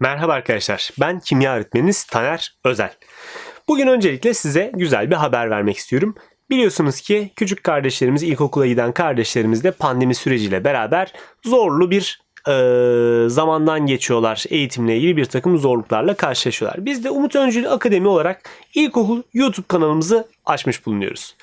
Merhaba arkadaşlar, ben kimya öğretmeniniz Taner Özel. Bugün öncelikle size güzel bir haber vermek istiyorum. Biliyorsunuz ki küçük kardeşlerimiz, ilkokula giden kardeşlerimiz de pandemi süreciyle beraber zorlu bir eee, zamandan geçiyorlar. Eğitimle ilgili bir takım zorluklarla karşılaşıyorlar. Biz de Umut Öncül Akademi olarak ilkokul YouTube kanalımızı açmış bulunuyoruz.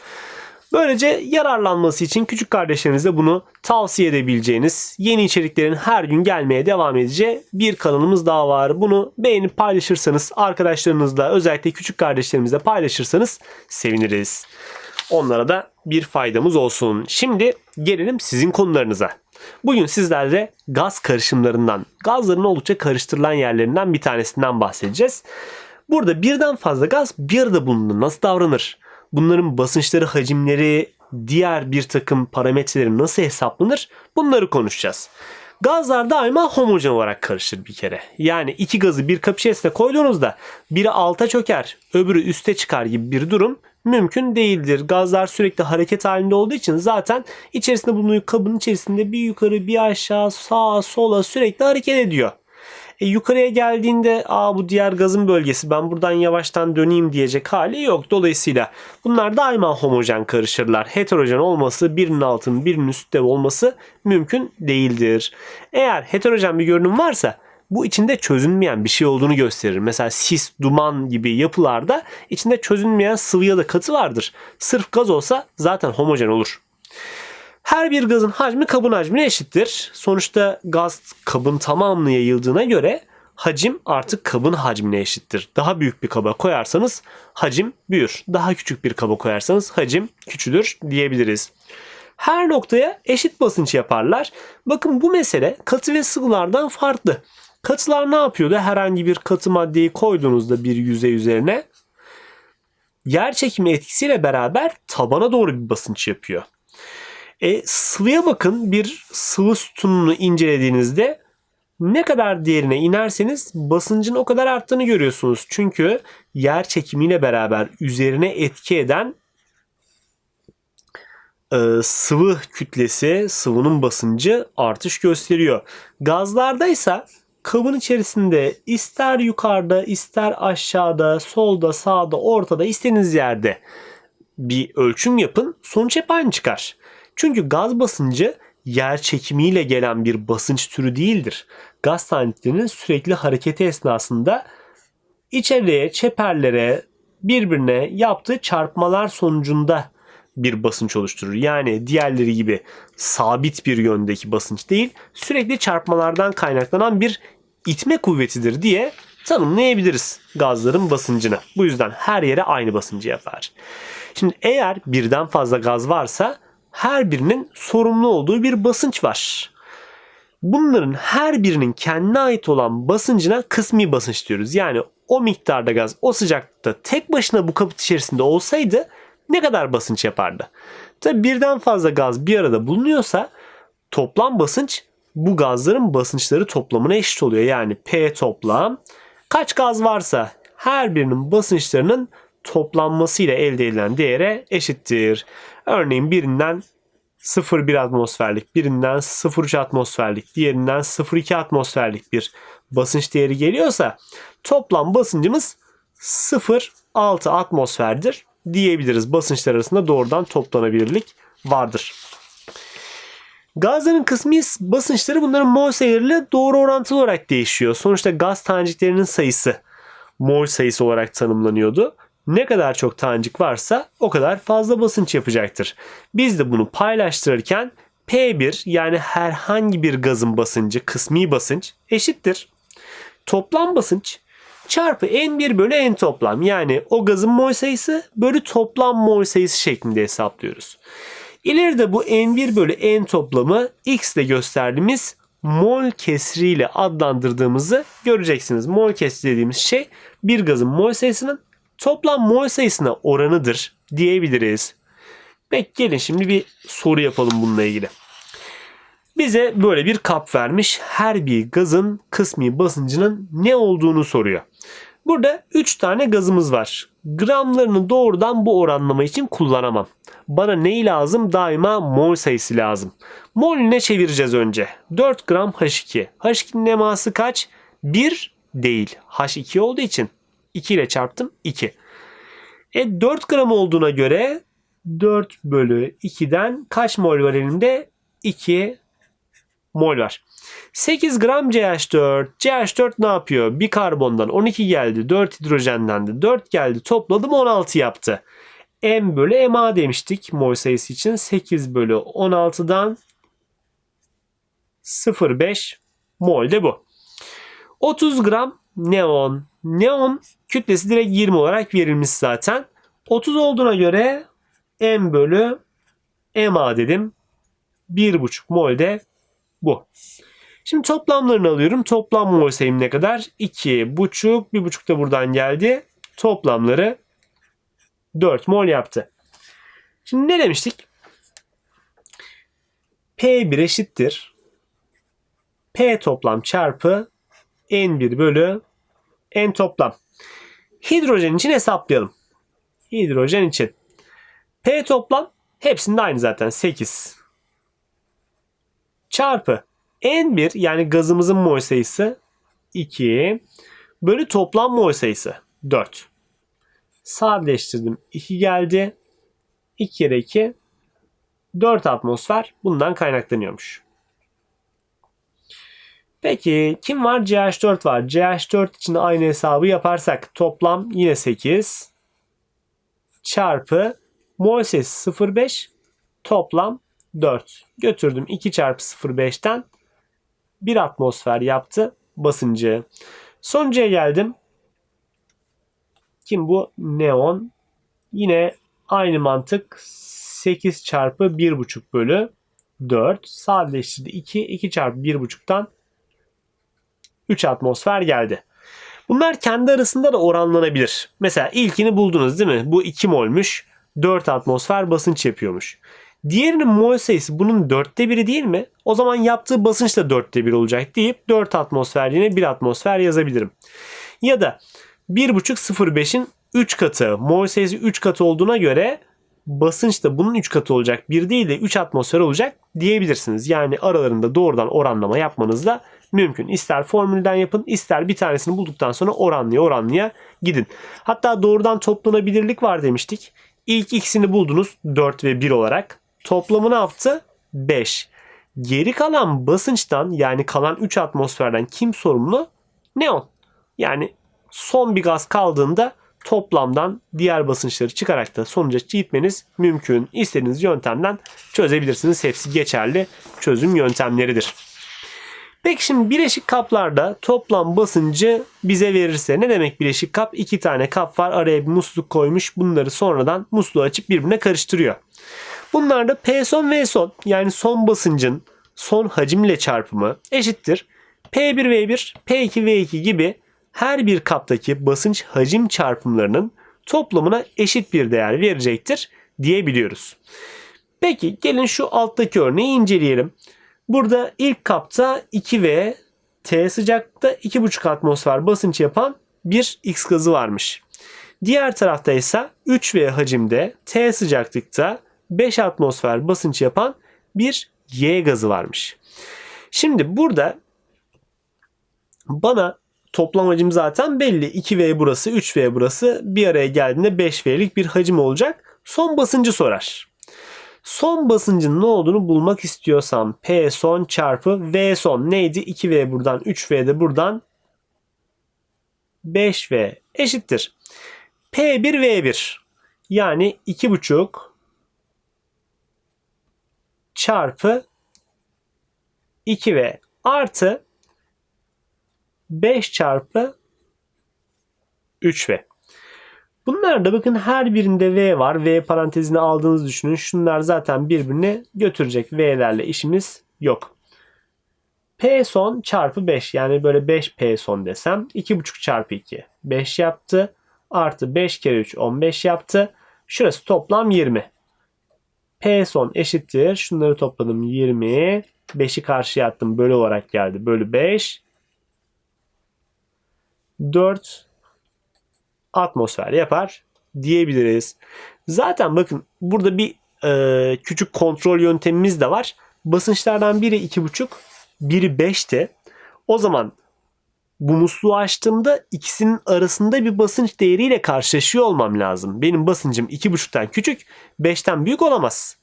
Böylece yararlanması için küçük kardeşlerinize bunu tavsiye edebileceğiniz yeni içeriklerin her gün gelmeye devam edeceği bir kanalımız daha var. Bunu beğenip paylaşırsanız arkadaşlarınızla özellikle küçük kardeşlerimizle paylaşırsanız seviniriz. Onlara da bir faydamız olsun. Şimdi gelelim sizin konularınıza. Bugün sizlerle gaz karışımlarından, gazların oldukça karıştırılan yerlerinden bir tanesinden bahsedeceğiz. Burada birden fazla gaz bir arada bulunduğunda nasıl davranır? Bunların basınçları, hacimleri, diğer bir takım parametreleri nasıl hesaplanır? Bunları konuşacağız. Gazlar daima homojen olarak karışır bir kere. Yani iki gazı bir kap içerisine koyduğunuzda biri alta çöker, öbürü üste çıkar gibi bir durum mümkün değildir. Gazlar sürekli hareket halinde olduğu için zaten içerisinde bulunan kabın içerisinde bir yukarı bir aşağı sağa sola sürekli hareket ediyor. E, yukarıya geldiğinde aa bu diğer gazın bölgesi ben buradan yavaştan döneyim diyecek hali yok. Dolayısıyla bunlar daima homojen karışırlar. Heterojen olması birinin altının birinin üstte olması mümkün değildir. Eğer heterojen bir görünüm varsa bu içinde çözünmeyen bir şey olduğunu gösterir. Mesela sis, duman gibi yapılarda içinde çözünmeyen sıvı ya da katı vardır. Sırf gaz olsa zaten homojen olur. Her bir gazın hacmi kabın hacmine eşittir. Sonuçta gaz kabın tamamına yayıldığına göre hacim artık kabın hacmine eşittir. Daha büyük bir kaba koyarsanız hacim büyür. Daha küçük bir kaba koyarsanız hacim küçülür diyebiliriz. Her noktaya eşit basınç yaparlar. Bakın bu mesele katı ve sıvılardan farklı. Katılar ne yapıyordu? Herhangi bir katı maddeyi koyduğunuzda bir yüzey üzerine yer çekimi etkisiyle beraber tabana doğru bir basınç yapıyor. E, sıvıya bakın bir sıvı sütununu incelediğinizde ne kadar değerine inerseniz basıncın o kadar arttığını görüyorsunuz. Çünkü yer çekimiyle beraber üzerine etki eden e, sıvı kütlesi, sıvının basıncı artış gösteriyor. Gazlarda ise kabın içerisinde ister yukarıda, ister aşağıda, solda, sağda, ortada istediğiniz yerde bir ölçüm yapın. Sonuç hep aynı çıkar. Çünkü gaz basıncı yer çekimiyle gelen bir basınç türü değildir. Gaz taneciklerinin sürekli hareketi esnasında içeriye, çeperlere, birbirine yaptığı çarpmalar sonucunda bir basınç oluşturur. Yani diğerleri gibi sabit bir yöndeki basınç değil, sürekli çarpmalardan kaynaklanan bir itme kuvvetidir diye tanımlayabiliriz gazların basıncını. Bu yüzden her yere aynı basıncı yapar. Şimdi eğer birden fazla gaz varsa her birinin sorumlu olduğu bir basınç var. Bunların her birinin kendine ait olan basıncına kısmi basınç diyoruz. Yani o miktarda gaz o sıcaklıkta tek başına bu kaput içerisinde olsaydı ne kadar basınç yapardı? Tabi birden fazla gaz bir arada bulunuyorsa toplam basınç bu gazların basınçları toplamına eşit oluyor. Yani P toplam kaç gaz varsa her birinin basınçlarının toplanmasıyla elde edilen değere eşittir. Örneğin birinden 0,1 atmosferlik, birinden 0,3 atmosferlik, diğerinden 0,2 atmosferlik bir basınç değeri geliyorsa toplam basıncımız 0,6 atmosferdir diyebiliriz. Basınçlar arasında doğrudan toplanabilirlik vardır. Gazların kısmi basınçları bunların mol sayılarıyla doğru orantılı olarak değişiyor. Sonuçta gaz taneciklerinin sayısı mol sayısı olarak tanımlanıyordu. Ne kadar çok tanecik varsa o kadar fazla basınç yapacaktır. Biz de bunu paylaştırırken P1 yani herhangi bir gazın basıncı kısmi basınç eşittir. Toplam basınç çarpı N1 bölü N toplam yani o gazın mol sayısı bölü toplam mol sayısı şeklinde hesaplıyoruz. İleride bu N1 bölü N toplamı X ile gösterdiğimiz mol kesriyle adlandırdığımızı göreceksiniz. Mol kesri dediğimiz şey bir gazın mol sayısının toplam mol sayısına oranıdır diyebiliriz. Peki gelin şimdi bir soru yapalım bununla ilgili. Bize böyle bir kap vermiş. Her bir gazın kısmi basıncının ne olduğunu soruyor. Burada 3 tane gazımız var. Gramlarını doğrudan bu oranlama için kullanamam. Bana neyi lazım? Daima mol sayısı lazım. Molüne çevireceğiz önce. 4 gram H2. H2'nin eması kaç? 1 değil. H2 olduğu için 2 ile çarptım 2. E 4 gram olduğuna göre 4 bölü 2'den kaç mol var elimde? 2 mol var. 8 gram CH4. CH4 ne yapıyor? Bir karbondan 12 geldi. 4 hidrojenden de 4 geldi. Topladım 16 yaptı. M bölü MA demiştik mol sayısı için. 8 bölü 16'dan 0,5 mol de bu. 30 gram neon. Neon kütlesi direkt 20 olarak verilmiş zaten. 30 olduğuna göre M bölü MA dedim. 1,5 mol de bu. Şimdi toplamlarını alıyorum. Toplam mol sayım ne kadar? 2,5. 1,5 da buradan geldi. Toplamları 4 mol yaptı. Şimdi ne demiştik? P1 eşittir. P toplam çarpı N1 bölü N toplam. Hidrojen için hesaplayalım. Hidrojen için. P toplam hepsinde aynı zaten 8. Çarpı N1 yani gazımızın mol sayısı 2 bölü toplam mol sayısı 4. Sadeleştirdim. 2 geldi. 2 kere 2 4 atmosfer bundan kaynaklanıyormuş. Peki kim var? CH4 var. CH4 için aynı hesabı yaparsak toplam yine 8 çarpı mol sayısı 0,5 toplam 4. Götürdüm 2 çarpı 0,5'ten 1 atmosfer yaptı basıncı. Sonuca geldim. Kim bu? Neon. Yine aynı mantık 8 çarpı 1,5 bölü 4. Sadeleştirdi 2. 2 çarpı 1,5'tan 3 atmosfer geldi. Bunlar kendi arasında da oranlanabilir. Mesela ilkini buldunuz değil mi? Bu 2 molmuş. 4 atmosfer basınç yapıyormuş. Diğerinin mol sayısı bunun dörtte biri değil mi? O zaman yaptığı basınç da dörtte bir olacak deyip 4 atmosfer yine 1 atmosfer yazabilirim. Ya da 1.5-0.5'in 3 katı, mol sayısı 3 katı olduğuna göre basınç da bunun 3 katı olacak. 1 değil de 3 atmosfer olacak diyebilirsiniz. Yani aralarında doğrudan oranlama yapmanız da mümkün. İster formülden yapın, ister bir tanesini bulduktan sonra oranlıya oranlıya gidin. Hatta doğrudan toplanabilirlik var demiştik. İlk ikisini buldunuz 4 ve 1 olarak. Toplamı ne yaptı? 5. Geri kalan basınçtan yani kalan 3 atmosferden kim sorumlu? Neon. Yani son bir gaz kaldığında toplamdan diğer basınçları çıkarak da sonuca gitmeniz mümkün. İstediğiniz yöntemden çözebilirsiniz. Hepsi geçerli çözüm yöntemleridir. Peki şimdi bileşik kaplarda toplam basıncı bize verirse ne demek bileşik kap? İki tane kap var araya bir musluk koymuş bunları sonradan musluğu açıp birbirine karıştırıyor. Bunlar da P son V son yani son basıncın son hacimle çarpımı eşittir. P1 V1, P2 V2 gibi her bir kaptaki basınç hacim çarpımlarının toplamına eşit bir değer verecektir diyebiliyoruz. Peki gelin şu alttaki örneği inceleyelim. Burada ilk kapta 2V T sıcaklıkta 2,5 atmosfer basınç yapan bir X gazı varmış. Diğer tarafta ise 3V hacimde T sıcaklıkta 5 atmosfer basınç yapan bir Y gazı varmış. Şimdi burada bana toplam hacim zaten belli. 2V burası, 3V burası. Bir araya geldiğinde 5V'lik bir hacim olacak. Son basıncı sorar. Son basıncın ne olduğunu bulmak istiyorsam P son çarpı V son neydi? 2V buradan 3V de buradan 5V eşittir. P1 V1 yani 2,5 çarpı 2V artı 5 çarpı 3V. Bunlar da bakın her birinde V var. V parantezine aldığınızı düşünün. Şunlar zaten birbirini götürecek. V'lerle işimiz yok. P son çarpı 5 yani böyle 5 P son desem 2,5 çarpı 2 5 yaptı. Artı 5 kere 3 15 yaptı. Şurası toplam 20. P son eşittir. Şunları topladım 20. 5'i karşıya attım. Bölü olarak geldi. Bölü 5. 4 atmosfer yapar diyebiliriz. Zaten bakın burada bir e, küçük kontrol yöntemimiz de var. Basınçlardan biri 2,5 biri 5'ti. O zaman bu musluğu açtığımda ikisinin arasında bir basınç değeriyle karşılaşıyor olmam lazım. Benim basıncım 2.5'tan küçük, 5'ten büyük olamaz.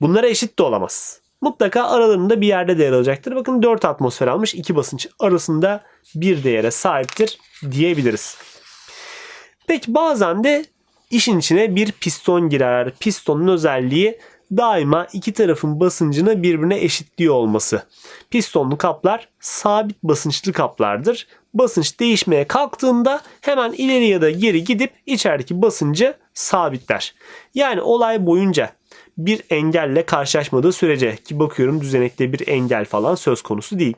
Bunlara eşit de olamaz. Mutlaka aralarında bir yerde değer alacaktır. Bakın 4 atmosfer almış. iki basınç arasında bir değere sahiptir diyebiliriz. Peki bazen de işin içine bir piston girer. Pistonun özelliği daima iki tarafın basıncını birbirine eşitliyor olması. Pistonlu kaplar sabit basınçlı kaplardır. Basınç değişmeye kalktığında hemen ileri ya da geri gidip içerideki basıncı sabitler. Yani olay boyunca bir engelle karşılaşmadığı sürece ki bakıyorum düzenekte bir engel falan söz konusu değil.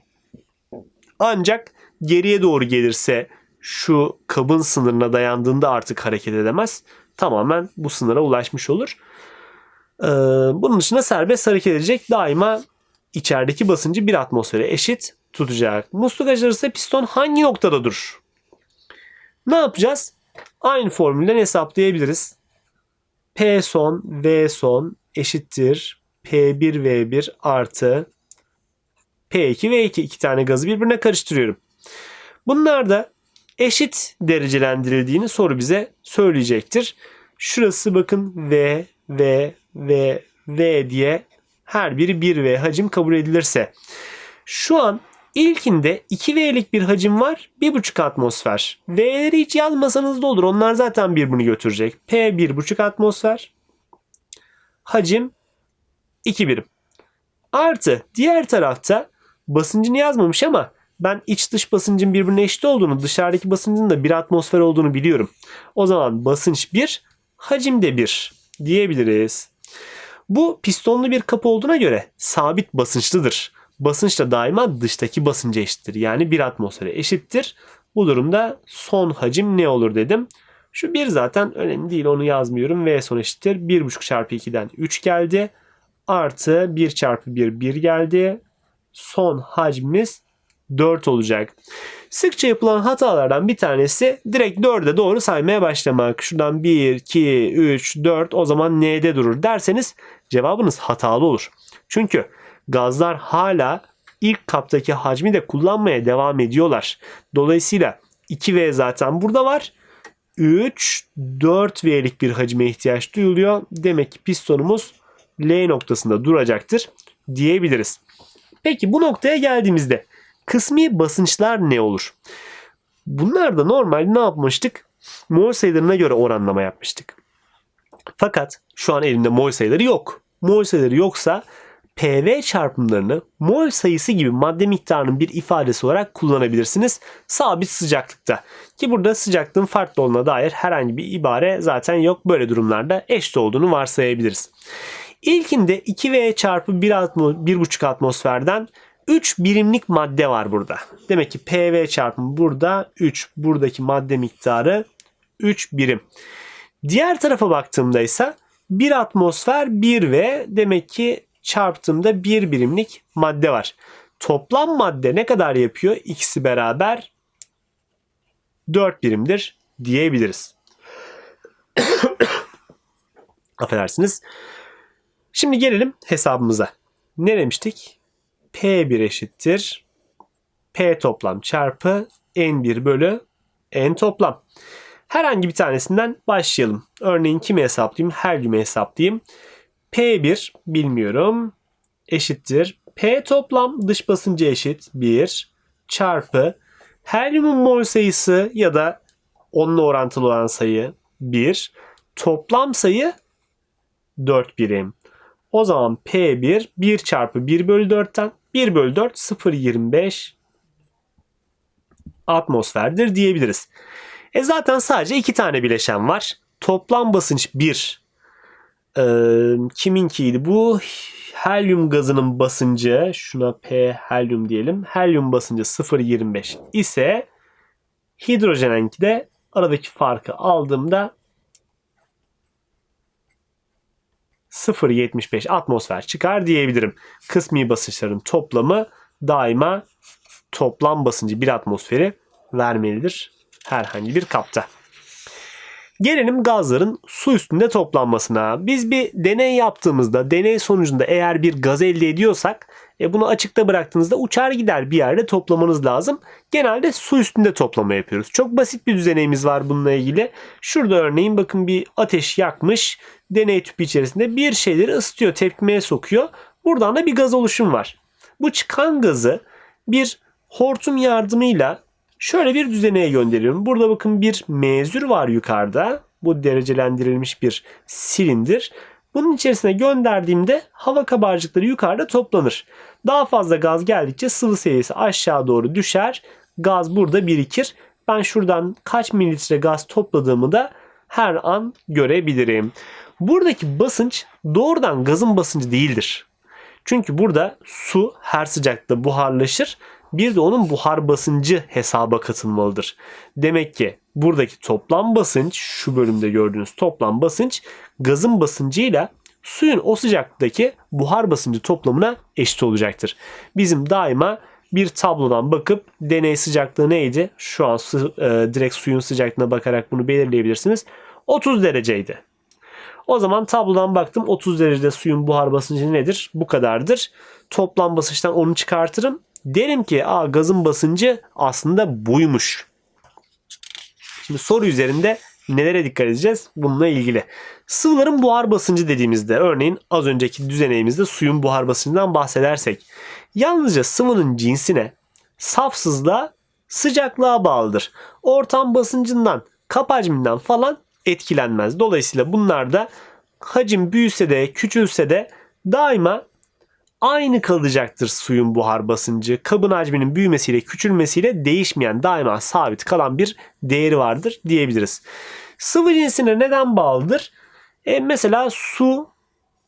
Ancak geriye doğru gelirse şu kabın sınırına dayandığında artık hareket edemez. Tamamen bu sınıra ulaşmış olur. Ee, bunun dışında serbest hareket edecek. Daima içerideki basıncı bir atmosfere eşit tutacak. Musluk açılırsa piston hangi noktada durur? Ne yapacağız? Aynı formülden hesaplayabiliriz. P son V son eşittir P1 V1 artı P2 V2 iki tane gazı birbirine karıştırıyorum. Bunlar da eşit derecelendirildiğini soru bize söyleyecektir. Şurası bakın V, V, V, V diye her biri 1V hacim kabul edilirse. Şu an ilkinde 2V'lik bir hacim var. 1,5 atmosfer. V'leri hiç yazmasanız da olur. Onlar zaten birbirini götürecek. P 1,5 atmosfer. Hacim 2 birim. Artı diğer tarafta basıncını yazmamış ama ben iç dış basıncın birbirine eşit olduğunu, dışarıdaki basıncın da bir atmosfer olduğunu biliyorum. O zaman basınç 1, hacim de 1 diyebiliriz. Bu pistonlu bir kapı olduğuna göre sabit basınçlıdır. Basınç da daima dıştaki basınca eşittir. Yani bir atmosfere eşittir. Bu durumda son hacim ne olur dedim. Şu 1 zaten önemli değil onu yazmıyorum. V son eşittir. 1,5 çarpı 2'den 3 geldi. Artı 1 çarpı 1 1 geldi. Son hacmimiz 4 olacak. Sıkça yapılan hatalardan bir tanesi direkt 4'e doğru saymaya başlamak. Şuradan 1, 2, 3, 4 o zaman N'de durur derseniz cevabınız hatalı olur. Çünkü gazlar hala ilk kaptaki hacmi de kullanmaya devam ediyorlar. Dolayısıyla 2V zaten burada var. 3, 4V'lik bir hacme ihtiyaç duyuluyor. Demek ki pistonumuz L noktasında duracaktır diyebiliriz. Peki bu noktaya geldiğimizde kısmi basınçlar ne olur? Bunlar da normal ne yapmıştık? Mol sayılarına göre oranlama yapmıştık. Fakat şu an elimde mol sayıları yok. Mol sayıları yoksa PV çarpımlarını mol sayısı gibi madde miktarının bir ifadesi olarak kullanabilirsiniz. Sabit sıcaklıkta. Ki burada sıcaklığın farklı olduğuna dair herhangi bir ibare zaten yok. Böyle durumlarda eşit olduğunu varsayabiliriz. İlkinde 2V çarpı 1,5 atmosferden 3 birimlik madde var burada. Demek ki PV çarpımı burada 3. Buradaki madde miktarı 3 birim. Diğer tarafa baktığımda ise 1 atmosfer 1V demek ki çarptığımda 1 birimlik madde var. Toplam madde ne kadar yapıyor? İkisi beraber 4 birimdir diyebiliriz. Affedersiniz. Şimdi gelelim hesabımıza. Ne demiştik? P1 eşittir. P toplam çarpı N1 bölü N toplam. Herhangi bir tanesinden başlayalım. Örneğin kimi hesaplayayım? Helyumu hesaplayayım. P1 bilmiyorum. Eşittir. P toplam dış basıncı eşit 1 çarpı helyumun mol sayısı ya da onunla orantılı olan sayı 1. Toplam sayı 4 birim. O zaman P1 1 çarpı 1 bölü 4'ten 1 bölü 4 0.25 atmosferdir diyebiliriz. E zaten sadece iki tane bileşen var. Toplam basınç 1. Ee, kiminkiydi bu? Helyum gazının basıncı şuna P helyum diyelim. Helyum basıncı 0.25 ise hidrojenenki de aradaki farkı aldığımda 0.75 atmosfer çıkar diyebilirim. Kısmi basınçların toplamı daima toplam basıncı bir atmosferi vermelidir herhangi bir kapta. Gelelim gazların su üstünde toplanmasına. Biz bir deney yaptığımızda deney sonucunda eğer bir gaz elde ediyorsak E bunu açıkta bıraktığınızda uçar gider bir yerde toplamanız lazım. Genelde su üstünde toplama yapıyoruz. Çok basit bir düzeneğimiz var bununla ilgili. Şurada örneğin bakın bir ateş yakmış. Deney tüpü içerisinde bir şeyleri ısıtıyor, tepkimeye sokuyor. Buradan da bir gaz oluşum var. Bu çıkan gazı bir hortum yardımıyla şöyle bir düzeneye gönderiyorum. Burada bakın bir mezür var yukarıda. Bu derecelendirilmiş bir silindir. Bunun içerisine gönderdiğimde hava kabarcıkları yukarıda toplanır. Daha fazla gaz geldikçe sıvı seviyesi aşağı doğru düşer. Gaz burada birikir. Ben şuradan kaç mililitre gaz topladığımı da her an görebilirim. Buradaki basınç doğrudan gazın basıncı değildir. Çünkü burada su her sıcakta buharlaşır. Bir de onun buhar basıncı hesaba katılmalıdır. Demek ki buradaki toplam basınç şu bölümde gördüğünüz toplam basınç gazın basıncıyla suyun o sıcaklıktaki buhar basıncı toplamına eşit olacaktır. Bizim daima bir tablodan bakıp deney sıcaklığı neydi? Şu an su, e, direkt suyun sıcaklığına bakarak bunu belirleyebilirsiniz. 30 dereceydi. O zaman tablodan baktım 30 derecede suyun buhar basıncı nedir? Bu kadardır. Toplam basınçtan onu çıkartırım. Derim ki Aa, gazın basıncı aslında buymuş. Şimdi soru üzerinde nelere dikkat edeceğiz? Bununla ilgili. Sıvıların buhar basıncı dediğimizde örneğin az önceki düzeneğimizde suyun buhar basıncından bahsedersek yalnızca sıvının cinsine, safsızlığa, sıcaklığa bağlıdır. Ortam basıncından, kap hacminden falan etkilenmez. Dolayısıyla bunlar da hacim büyüse de küçülse de daima aynı kalacaktır suyun buhar basıncı. Kabın hacminin büyümesiyle küçülmesiyle değişmeyen daima sabit kalan bir değeri vardır diyebiliriz. Sıvı cinsine neden bağlıdır? E mesela su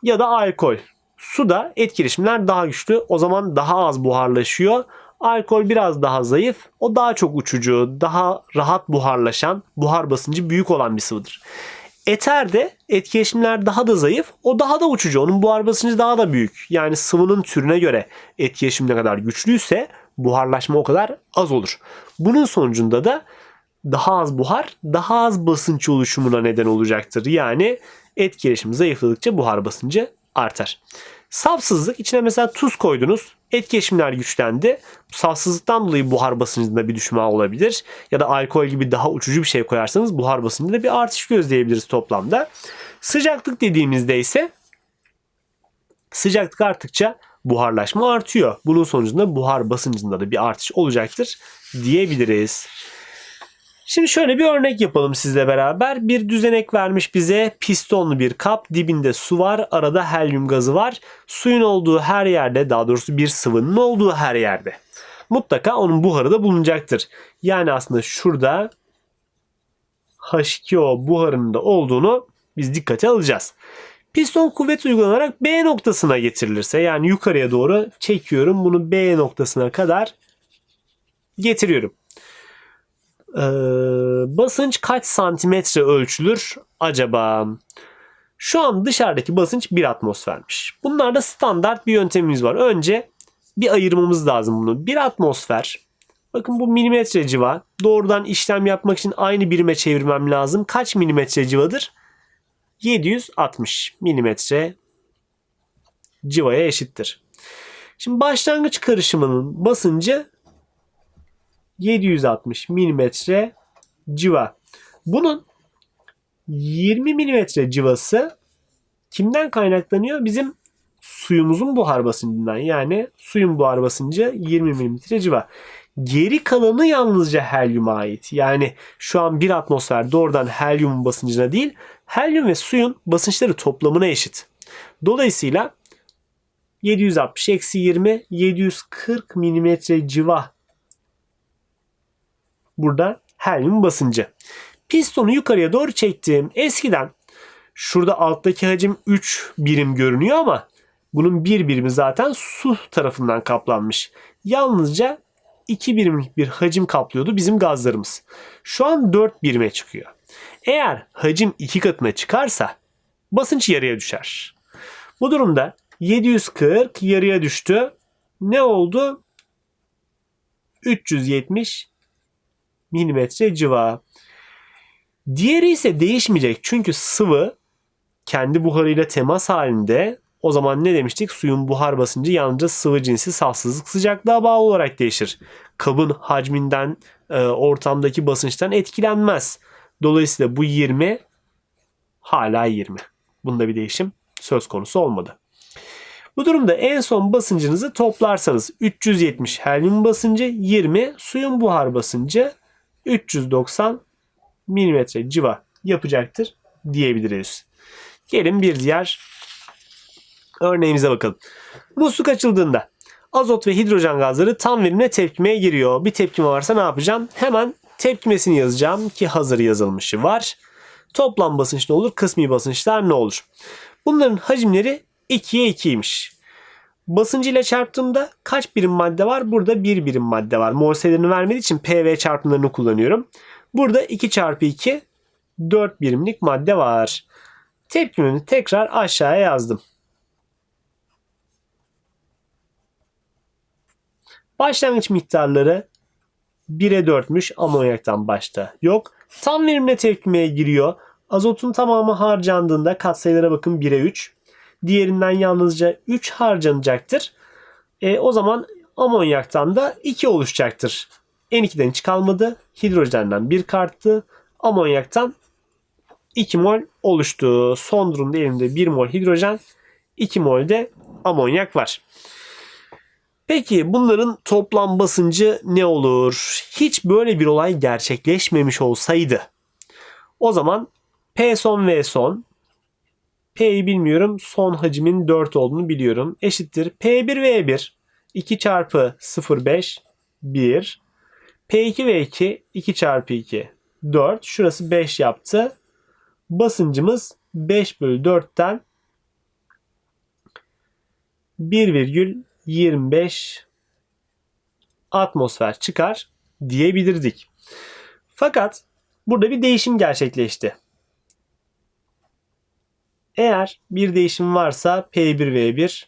ya da alkol. Suda etkileşimler daha güçlü. O zaman daha az buharlaşıyor. Alkol biraz daha zayıf. O daha çok uçucu, daha rahat buharlaşan, buhar basıncı büyük olan bir sıvıdır. Eterde etkileşimler daha da zayıf. O daha da uçucu. Onun buhar basıncı daha da büyük. Yani sıvının türüne göre etkileşim ne kadar güçlüyse buharlaşma o kadar az olur. Bunun sonucunda da daha az buhar, daha az basınç oluşumuna neden olacaktır. Yani etkileşim zayıfladıkça buhar basıncı artar. Safsızlık içine mesela tuz koydunuz. Etkileşimler güçlendi. Safsızlıktan dolayı buhar basıncında bir düşme olabilir. Ya da alkol gibi daha uçucu bir şey koyarsanız buhar basıncında bir artış gözleyebiliriz toplamda. Sıcaklık dediğimizde ise sıcaklık arttıkça buharlaşma artıyor. Bunun sonucunda buhar basıncında da bir artış olacaktır diyebiliriz. Şimdi şöyle bir örnek yapalım sizle beraber. Bir düzenek vermiş bize pistonlu bir kap. Dibinde su var. Arada helyum gazı var. Suyun olduğu her yerde daha doğrusu bir sıvının olduğu her yerde. Mutlaka onun buharı da bulunacaktır. Yani aslında şurada H2O buharının da olduğunu biz dikkate alacağız. Piston kuvvet uygulanarak B noktasına getirilirse yani yukarıya doğru çekiyorum. Bunu B noktasına kadar getiriyorum. Ee, basınç kaç santimetre ölçülür acaba? Şu an dışarıdaki basınç 1 atmosfermiş. Bunlarda standart bir yöntemimiz var. Önce bir ayırmamız lazım bunu. 1 atmosfer. Bakın bu milimetre civa. Doğrudan işlem yapmak için aynı birime çevirmem lazım. Kaç milimetre civadır? 760 milimetre civaya eşittir. Şimdi başlangıç karışımının basıncı 760 milimetre civa. Bunun 20 milimetre civası kimden kaynaklanıyor? Bizim suyumuzun buhar basıncından. Yani suyun buhar basıncı 20 milimetre civa. Geri kalanı yalnızca helyuma ait. Yani şu an bir atmosfer doğrudan helyumun basıncına değil, helyum ve suyun basınçları toplamına eşit. Dolayısıyla 760 eksi 20 740 milimetre civa burada helyum basıncı. Pistonu yukarıya doğru çektim. Eskiden şurada alttaki hacim 3 birim görünüyor ama bunun bir birimi zaten su tarafından kaplanmış. Yalnızca 2 birimlik bir hacim kaplıyordu bizim gazlarımız. Şu an 4 birime çıkıyor. Eğer hacim 2 katına çıkarsa basınç yarıya düşer. Bu durumda 740 yarıya düştü. Ne oldu? 370 milimetre civa. Diğeri ise değişmeyecek çünkü sıvı kendi buharıyla temas halinde O zaman ne demiştik? Suyun buhar basıncı yalnızca sıvı cinsi safsızlık sıcaklığa bağlı olarak değişir. Kabın hacminden, e, ortamdaki basınçtan etkilenmez. Dolayısıyla bu 20 hala 20. Bunda bir değişim söz konusu olmadı. Bu durumda en son basıncınızı toplarsanız 370 helyum basıncı 20 suyun buhar basıncı 390 milimetre civa yapacaktır diyebiliriz. Gelin bir diğer örneğimize bakalım. Musluk açıldığında azot ve hidrojen gazları tam verimle tepkimeye giriyor. Bir tepkime varsa ne yapacağım? Hemen tepkimesini yazacağım ki hazır yazılmışı var. Toplam basınç ne olur? Kısmi basınçlar ne olur? Bunların hacimleri 2'ye 2'ymiş. Basıncı ile çarptığımda kaç birim madde var? Burada 1 birim madde var. Morselerini vermediği için PV çarpımlarını kullanıyorum. Burada 2 çarpı 2 4 birimlik madde var. Tepkimemi tekrar aşağıya yazdım. Başlangıç miktarları 1'e 4'müş amonyaktan başta yok. Tam verimle tepkimeye giriyor. Azotun tamamı harcandığında katsayılara bakın 1'e 3. Diğerinden yalnızca 3 harcanacaktır. E, o zaman amonyaktan da 2 oluşacaktır. N2'den hiç kalmadı. Hidrojenden 1 karttı. Amonyaktan 2 mol oluştu. Son durumda elimde 1 mol hidrojen, 2 mol de amonyak var. Peki bunların toplam basıncı ne olur? Hiç böyle bir olay gerçekleşmemiş olsaydı o zaman P son V son P'yi bilmiyorum. Son hacmin 4 olduğunu biliyorum. Eşittir. P1 V1 2 çarpı 0,5 1 P2 V2 2 çarpı 2 4. Şurası 5 yaptı. Basıncımız 5 bölü 4'ten 1,25 atmosfer çıkar diyebilirdik. Fakat burada bir değişim gerçekleşti. Eğer bir değişim varsa P1V1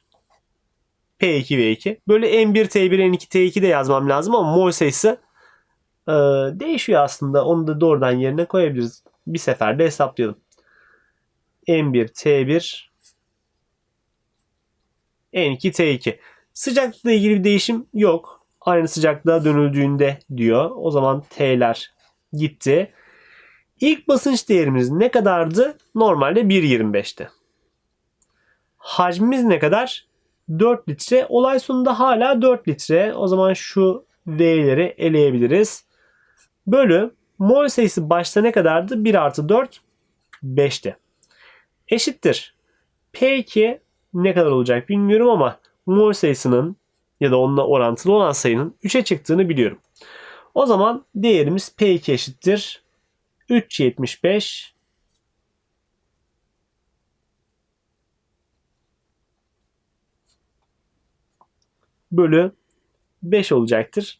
P2V2 böyle N1T1 N2T2 de yazmam lazım ama mol sayısı e, değişiyor aslında. Onu da doğrudan yerine koyabiliriz. Bir seferde hesaplayalım. N1 T1 N2 T2 Sıcaklıkla ilgili bir değişim yok. Aynı sıcaklığa dönüldüğünde diyor. O zaman T'ler gitti. İlk basınç değerimiz ne kadardı? Normalde 1.25'ti. Hacmimiz ne kadar? 4 litre. Olay sonunda hala 4 litre. O zaman şu V'leri eleyebiliriz. Bölü mol sayısı başta ne kadardı? 1 artı 4 5'ti. Eşittir. P2 ne kadar olacak bilmiyorum ama mol sayısının ya da onunla orantılı olan sayının 3'e çıktığını biliyorum. O zaman değerimiz P2 eşittir 3.75 bölü 5 olacaktır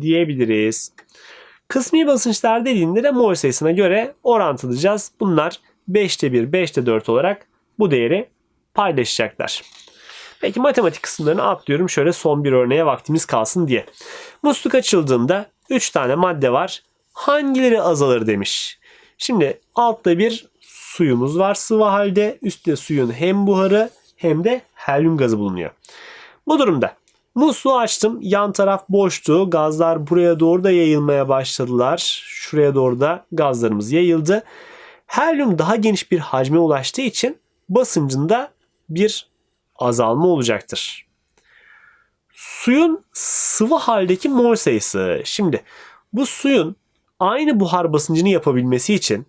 diyebiliriz. Kısmi basınçlar dediğinde de mol sayısına göre orantılayacağız. Bunlar 5'te 1, 5'te 4 olarak bu değeri paylaşacaklar. Peki matematik kısımlarını atlıyorum şöyle son bir örneğe vaktimiz kalsın diye. Musluk açıldığında 3 tane madde var. Hangileri azalır demiş. Şimdi altta bir suyumuz var sıvı halde. Üstte suyun hem buharı hem de helyum gazı bulunuyor. Bu durumda musluğu açtım. Yan taraf boştu. Gazlar buraya doğru da yayılmaya başladılar. Şuraya doğru da gazlarımız yayıldı. Helyum daha geniş bir hacme ulaştığı için basıncında bir azalma olacaktır. Suyun sıvı haldeki mol sayısı. Şimdi bu suyun aynı buhar basıncını yapabilmesi için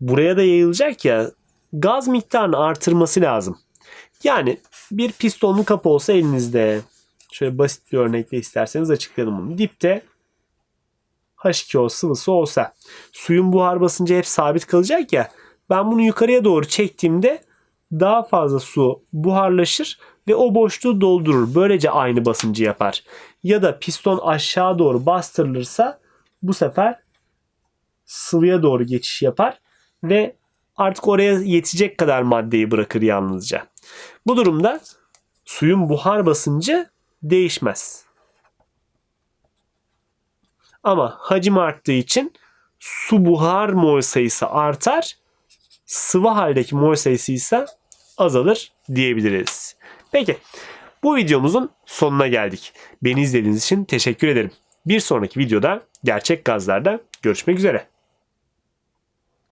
buraya da yayılacak ya gaz miktarını artırması lazım. Yani bir pistonlu kapı olsa elinizde şöyle basit bir örnekle isterseniz açıklayalım bunu. Dipte H2O sıvısı olsa suyun buhar basıncı hep sabit kalacak ya ben bunu yukarıya doğru çektiğimde daha fazla su buharlaşır ve o boşluğu doldurur. Böylece aynı basıncı yapar. Ya da piston aşağı doğru bastırılırsa bu sefer sıvıya doğru geçiş yapar ve artık oraya yetecek kadar maddeyi bırakır yalnızca. Bu durumda suyun buhar basıncı değişmez. Ama hacim arttığı için su buhar mol sayısı artar. Sıvı haldeki mol sayısı ise azalır diyebiliriz. Peki bu videomuzun sonuna geldik. Beni izlediğiniz için teşekkür ederim. Bir sonraki videoda gerçek gazlarda görüşmek üzere.